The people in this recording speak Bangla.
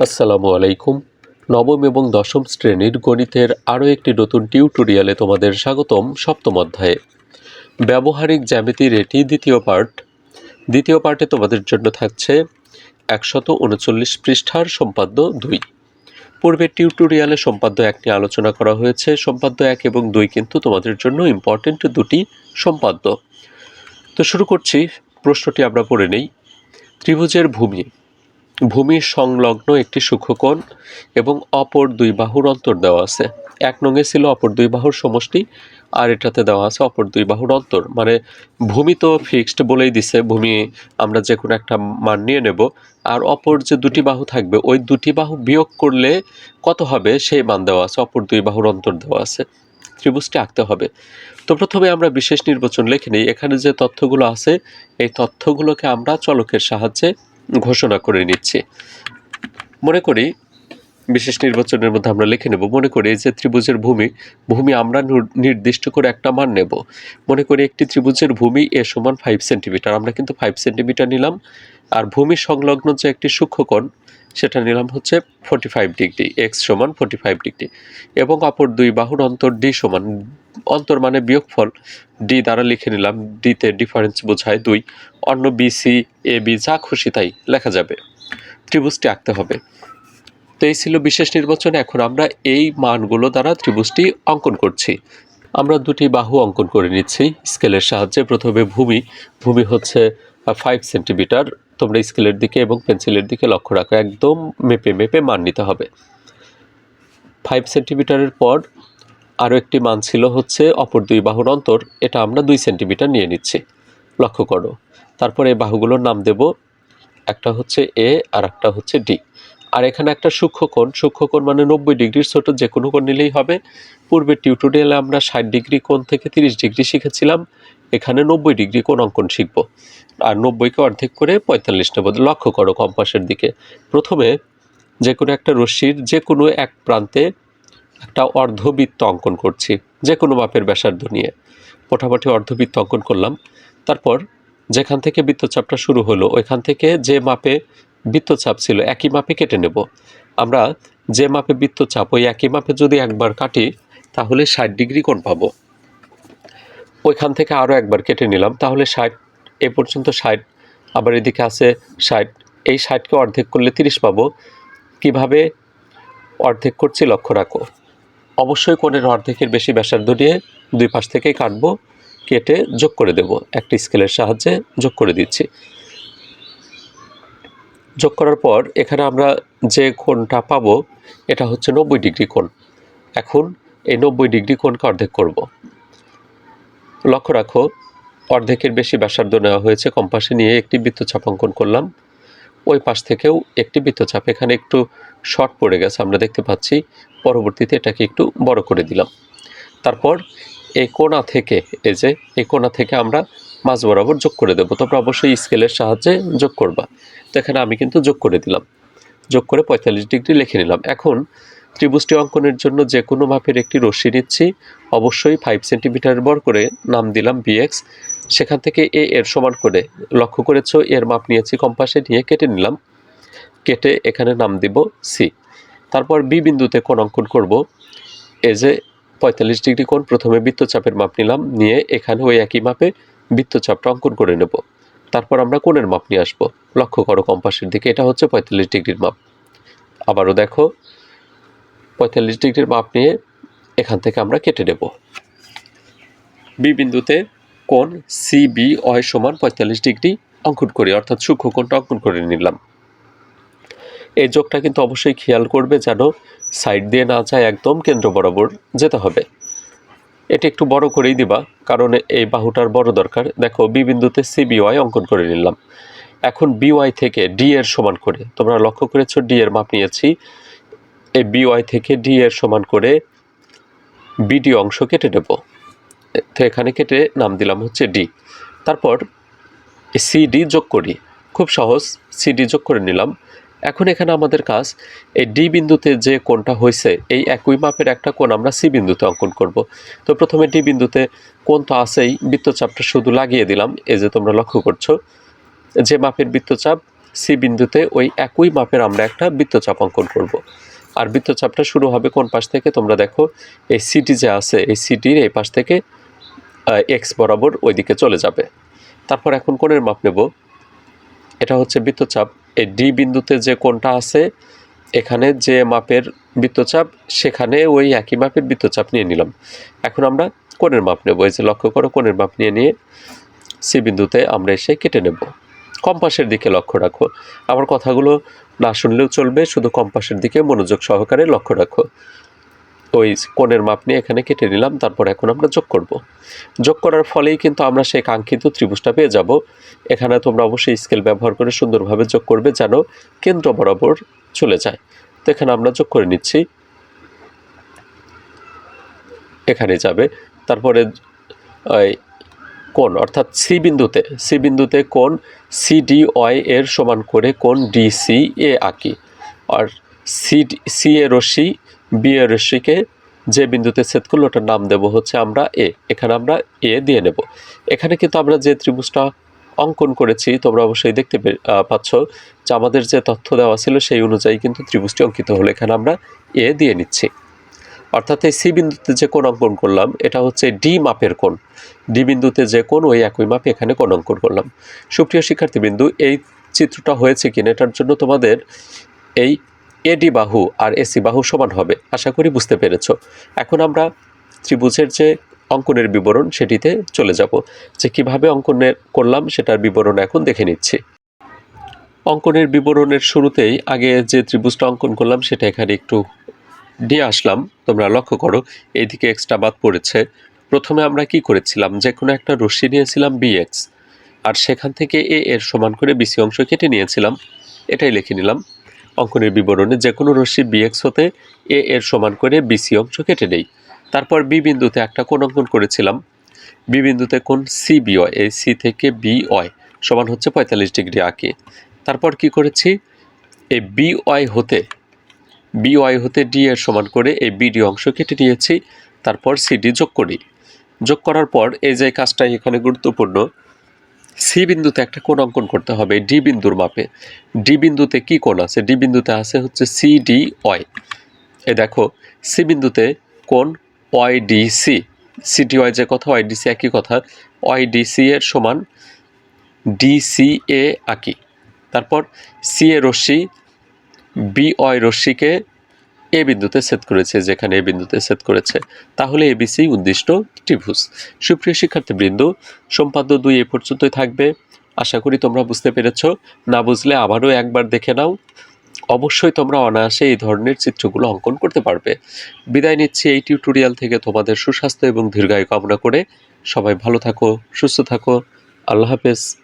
আসসালামু আলাইকুম। নবম এবং দশম শ্রেণির গণিতের আরও একটি নতুন টিউটোরিয়ালে তোমাদের স্বাগতম সপ্তম অধ্যায়ে। ব্যবহারিক জ্যামিতির এটি দ্বিতীয় পার্ট দ্বিতীয় পার্টে তোমাদের জন্য থাকছে একশত উনচল্লিশ পৃষ্ঠার সম্পাদ্য দুই। পূর্বের টিউটোরিয়ালে সম্পাদ্য এক নিয়ে আলোচনা করা হয়েছে। সম্পাদ্য এক এবং দুই কিন্তু তোমাদের জন্য ইম্পর্টেন্ট দুটি সম্পাদ্য। তো শুরু করছি। প্রশ্নটি আমরা পড়ে নেই। ত্রিভুজের ভূমি। ভূমির সংলগ্ন একটি সূক্ষ্মকোণ এবং অপর দুই বাহুর অন্তর দেওয়া আছে। এক নঙে ছিল অপর দুই বাহুর সমষ্টি, আর এটাতে দেওয়া আছে অপর দুই বাহুর অন্তর। মানে ভূমি তো ফিক্সড বলেই দিছে, ভূমি আমরা যে কোনো একটা মান নিয়ে নেব। আর অপর যে দুটি বাহু থাকবে, ওই দুটি বাহু বিয়োগ করলে কত হবে? সেই মান দেওয়া আছে, অপর দুই বাহুর অন্তর দেওয়া আছে। ত্রিভুজটি আঁকতে হবে। তো প্রথমে আমরা বিশেষ নির্বাচন লিখে নিই। এখানে যে তথ্যগুলো আছে, এই তথ্যগুলোকে আমরা চলকের সাহায্যে ঘোষণা করে নিচ্ছি। মনে করি, বিশেষ নির্বাচনের মধ্যে আমরা লিখে নেব, মনে করি যে ত্রিভুজের ভূমি ভূমি আমরা নির্দিষ্ট করে একটা মান নেব। মনে করি একটি ত্রিভুজের ভূমি এ সমান ফাইভ সেন্টিমিটার আমরা কিন্তু ফাইভ সেন্টিমিটার নিলাম। আর ভূমি সংলগ্ন যে একটি সূক্ষ্মকোণ সেটা নিলাম হচ্ছে ফোর্টি ফাইভ ডিগ্রি এক্স সমান ফোর্টি ফাইভ ডিগ্রি এবং অপর দুই বাহুর অন্তর ডি সমান, অন্তর মানে বিয়োগফল ডি দ্বারা লিখে নিলাম ডিতে ডিফারেন্স বোঝায় দুই, অন্য বি সি এ বি যা খুশি তাই লেখা যাবে, ত্রিভুজটি আঁকতে হবে। তো এই ছিল বিশেষ নির্বাচন, এখন আমরা এই মানগুলো দ্বারা ত্রিভুজটি অঙ্কন করছি। আমরা দুটি বাহু অঙ্কন করে নিচ্ছি, স্কেলের সাহায্যে, প্রথমে ভূমি ভূমি হচ্ছে ফাইভ সেন্টিমিটার তোমরা স্কেলের দিকে এবং পেন্সিলের দিকে লক্ষ্য রাখো, একদম মেপে মেপে মান নিতে হবে। ফাইভ সেন্টিমিটারের পর আরও একটি মান ছিল হচ্ছে অপর দুই বাহুর অন্তর, এটা আমরা দুই সেন্টিমিটার নিয়ে নিচ্ছি। লক্ষ্য করো, তারপরে এই বাহুগুলোর নাম দেব, একটা হচ্ছে এ আর একটা হচ্ছে ডি আর এখানে একটা সূক্ষ্মকোণ সূক্ষ্মকোণ মানে নব্বই ডিগ্রির ছোট, যে কোনো কোণ নিলেই হবে। পূর্বের টিউটোরিয়ালে আমরা ষাট ডিগ্রি কোণ থেকে তিরিশ ডিগ্রি শিখেছিলাম এখানে নব্বই ডিগ্রি কোন অঙ্কন শিখব। আর নব্বইকে অর্ধেক করে পঁয়তাল্লিশ নেব। লক্ষ্য করো কম্পাসের দিকে। প্রথমে যে কোনো একটা রশ্মির যে কোনো এক প্রান্তে একটা অর্ধবৃত্ত অঙ্কন করছি যে কোনো মাপের ব্যাসার্ধ নিয়ে। মোটামুটি অর্ধবৃত্ত অঙ্কন করলাম। তারপর যেখান থেকে বৃত্তচাপটা শুরু হলো, ওইখান থেকে যে মাপে বৃত্তচাপ ছিল, একই মাপে কেটে নেব। আমরা যে মাপে বৃত্তচাপ, ওই একই মাপে যদি একবার কাটি, তাহলে ষাট ডিগ্রি কোণ পাবো। ওইখান থেকে আরও একবার কেটে নিলাম। তাহলে ষাট, এ পর্যন্ত ষাট, আবার এদিকে আছে ষাট। এই ষাটকে অর্ধেক করলে তিরিশ পাবো। কীভাবে অর্ধেক করছি লক্ষ্য রাখো। অবশ্যই কোণের অর্ধেকের বেশি ব্যাসার্ধ নিয়ে দুই পাশ থেকেই কাটবো, কেটে যোগ করে দেব। একটি স্কেলের সাহায্যে যোগ করে দিচ্ছি। যোগ করার পর এখানে আমরা যে কোণটা পাবো, এটা হচ্ছে নব্বই ডিগ্রি কোণ। এখন এই নব্বই ডিগ্রি কোণকে অর্ধেক করব। লক্ষ্য রাখো, অর্ধেকের বেশি ব্যাসার্ধ নেওয়া হয়েছে। কম্পাসে নিয়ে একটি বৃত্তচাপ অঙ্কন করলাম। ওই পাশ থেকেও একটি বৃত্তচাপ এখানে একটু শর্ট পড়ে গেছে, আমরা দেখতে পাচ্ছি। পরবর্তীতে এটাকে একটু বড় করে দিলাম। তারপর এই কোণা থেকে, এই যে, এই কোণা থেকে আমরা মাঝ বরাবর যোগ করে দেবো। তোমরা অবশ্যই স্কেলের সাহায্যে যোগ করবা। তো এখানে আমি কিন্তু যোগ করে দিলাম। যোগ করে পঁয়তাল্লিশ ডিগ্রি লিখে নিলাম। এখন ত্রিভুজটি অঙ্কনের জন্য যে কোনো মাপের একটি রশ্মি নিচ্ছি। অবশ্যই ফাইভ সেন্টিমিটার বর করে নাম দিলাম বিএক্স সেখান থেকে এ এর সমান করে লক্ষ্য করেছ, এর মাপ নিয়েছি কম্পাসে নিয়ে কেটে নিলাম। কেটে এখানে নাম দিব সি তারপর বি বিন্দুতে কোণ অঙ্কন করব। এই যে পঁয়তাল্লিশ ডিগ্রি কোণ, প্রথমে বৃত্তচাপের মাপ নিলাম, নিয়ে এখানে ওই একই মাপে বৃত্তচাপটা অঙ্কন করে নেব। তারপর আমরা কোণের মাপ নিয়ে আসব। লক্ষ্য করো কম্পাসের দিকে, এটা হচ্ছে পঁয়তাল্লিশ ডিগ্রির মাপ। আবারও দেখো, পঁয়তাল্লিশ ডিগ্রির মাপ নিয়ে এখান থেকে আমরা কেটে নেব। বি বিন্দুতে কোণ সি বি অয় সমান পঁয়তাল্লিশ ডিগ্রি অঙ্কন করি, অর্থাৎ সূক্ষ্ম কোণটা অঙ্কন করে নিলাম। এই যোগটা কিন্তু অবশ্যই খেয়াল করবে যেন সাইড দিয়ে না যায় একদম কেন্দ্র বরাবর যেতে হবে। এটা একটু বড় করেই দিবা, কারণ এই বাহুটার বড় দরকার। দেখো, বি বিন্দুতে সি বিওয়াই অঙ্কন করে নিলাম। এখন বিওয়াই থেকে ডি এর সমান করে, তোমরা লক্ষ্য করেছ ডি এর মাপ নিয়েছি। এই বিওয়াই থেকে ডি এর সমান করে বিডি অংশ কেটে নেব। তো এখানে কেটে নাম দিলাম হচ্ছে ডি। তারপর সিডি যোগ করি। খুব সহজ, সিডি যোগ করে নিলাম। এখন এখানে আমাদের কাজ, এই ডি বিন্দুতে যে কোণটা হয়েছে, এই একই মাপের একটা কোণ আমরা সি বিন্দুতে অঙ্কন করব। তো প্রথমে ডি বিন্দুতে কোণ তো আছেই, বৃত্তচাপটা শুধু লাগিয়ে দিলাম, এই যে তোমরা লক্ষ্য করছ। যে মাপের বৃত্তচাপ, সি বিন্দুতে ওই একই মাপের আমরা একটা বৃত্তচাপ অঙ্কন করব। আর বৃত্তচাপটা শুরু হবে কোন পাশ থেকে? তোমরা দেখো, এই সিটি যে আছে, এই সিটির এই পাশ থেকে এক্স বরাবর ওইদিকে চলে যাবে। তারপর এখন কোণের মাপ নেব। এটা হচ্ছে বৃত্তচাপ। এই ডি বিন্দুতে যে কোণটা আছে, এখানে যে মাপের বৃত্তচাপ, সেখানে ওই একই মাপের বৃত্তচাপ নিয়ে নিলাম। এখন আমরা কোণের মাপ নেব। এই যে লক্ষ্য করো, কোণের মাপ নিয়ে নিয়ে সি বিন্দুতে আমরা এসে কেটে নেব। কম্পাসের দিকে লক্ষ্য রাখো। আমার কথাগুলো না শুনলেও চলবে, শুধু কম্পাসের দিকে মনোযোগ সহকারে লক্ষ্য রাখো। ওই কোণের মাপ নিয়ে এখানে কেটে নিলাম, তারপর এখন আমরা যোগ করব। যোগ করার ফলেই কিন্তু আমরা সেই কাঙ্ক্ষিত ত্রিভুজটা পেয়ে যাব। এখানে তোমরা অবশ্যই স্কেল ব্যবহার করে সুন্দরভাবে যোগ করবে যেন কেন্দ্র বরাবর চলে যায়। তো এখানে আমরা যোগ করে নিচ্ছি। এখানে যাবে। তারপরে কোণ, অর্থাৎ সি বিন্দুতে সি বিন্দুতে কোণ সিডি ওয়াই এর সমান করে কোণ ডিসি এ আঁকি। আর সি সি এ রশ্মি বি এ রশ্মিকে যে বিন্দুতে ছেদ করল ওটার নাম দেব হচ্ছে আমরা এ এখানে আমরা এ দিয়ে নেব। এখানে কিন্তু আমরা যে ত্রিভুজটা অঙ্কন করেছি, তোমরা অবশ্যই দেখতে পাচ্ছ যে আমাদের যে তথ্য দেওয়া ছিল সেই অনুযায়ী কিন্তু ত্রিভুজটি অঙ্কিত হলো। এখানে আমরা এ দিয়ে নিচ্ছি। অর্থাৎ এই সি বিন্দুতে যে কোণ অঙ্কন করলাম, এটা হচ্ছে ডি মাপের কোণ। ডি বিন্দুতে যে কোণ, ওই একই মাপে এখানে কোণ অঙ্কন করলাম। সুপ্রিয় শিক্ষার্থী বিন্দু এই চিত্রটা হয়েছে কিনা, এটার জন্য তোমাদের এই এডি বাহু আর এসি বাহু সমান হবে, আশা করি বুঝতে পেরেছ। এখন আমরা ত্রিভুজের যে অঙ্কনের বিবরণ, সেটিতে চলে যাব, যে কীভাবে অঙ্কনের করলাম, সেটার বিবরণ এখন দেখে নিচ্ছি। অঙ্কনের বিবরণের শুরুতেই আগে যে ত্রিভুজটা অঙ্কন করলাম, সেটা এখানে একটু দিয়ে আসলাম। তোমরা লক্ষ্য করো এইদিকে এক্সট্রা বাদ পড়েছে। প্রথমে আমরা কি করেছিলাম? যে কোনো একটা রশ্মি নিয়েছিলাম বিএক্স আর সেখান থেকে এ এর সমান করে বিসি অংশ কেটে নিয়েছিলাম। এটাই লিখে নিলাম। অঙ্কনের বিবরণে যে কোনো রশ্মি বিএক্স হতে এ এর সমান করে বিসি অংশ কেটে নেই। তারপর বি বিন্দুতে একটা কোণ অঙ্কন করেছিলাম। বি বিন্দুতে কোণ সি বি এই সি থেকে বি ওয়াই সমান হচ্ছে পঁয়তাল্লিশ ডিগ্রি আঁকে। তারপর কি করেছি? এই বি ওয়াই হতে বি ওয়াই হতে ডি এর সমান করে এই বিডি অংশ কেটে নিয়েছি, তারপর সিডি যোগ করি। যোগ করার পর এই যে কাজটাই এখানে গুরুত্বপূর্ণ সি বিন্দুতে একটা কোণ অঙ্কন করতে হবে ডি বিন্দুর মাপে। ডি বিন্দুতে কি কোণ আছে? ডি বিন্দুতে আছে হচ্ছে সি ডি ওয়াই এ দেখো সি বিন্দুতে কোণ ডি সি সিডি ওয়াই যে কথা ওয়াই ডি সি একই কথা ওয়াই ডি সি এর সমান এ আঁকি। তারপর সি এ রশ্মি বি অয় রশ্মিকে এ বিন্দুতে ছেদ করেছে, যেখানে এ বিন্দুতে ছেদ করেছে। তাহলে এবিসি উদ্দিষ্ট ত্রিভুজ। সুপ্রিয় শিক্ষার্থী শিক্ষার্থীবৃন্দ, সম্পাদ্য দুই এ পর্যন্তই থাকবে। আশা করি তোমরা বুঝতে পেরেছ। না বুঝলে আবারও একবার দেখে নাও। অবশ্যই তোমরা অনায়াসে এই ধরনের চিত্রগুলো অঙ্কন করতে পারবে। বিদায় নিচ্ছি এই টিউটোরিয়াল থেকে তোমাদের সুস্বাস্থ্য এবং দীর্ঘায়ু কামনা করে। সবাই ভালো থাকো, সুস্থ থাকো। আল্লাহ হাফেজ।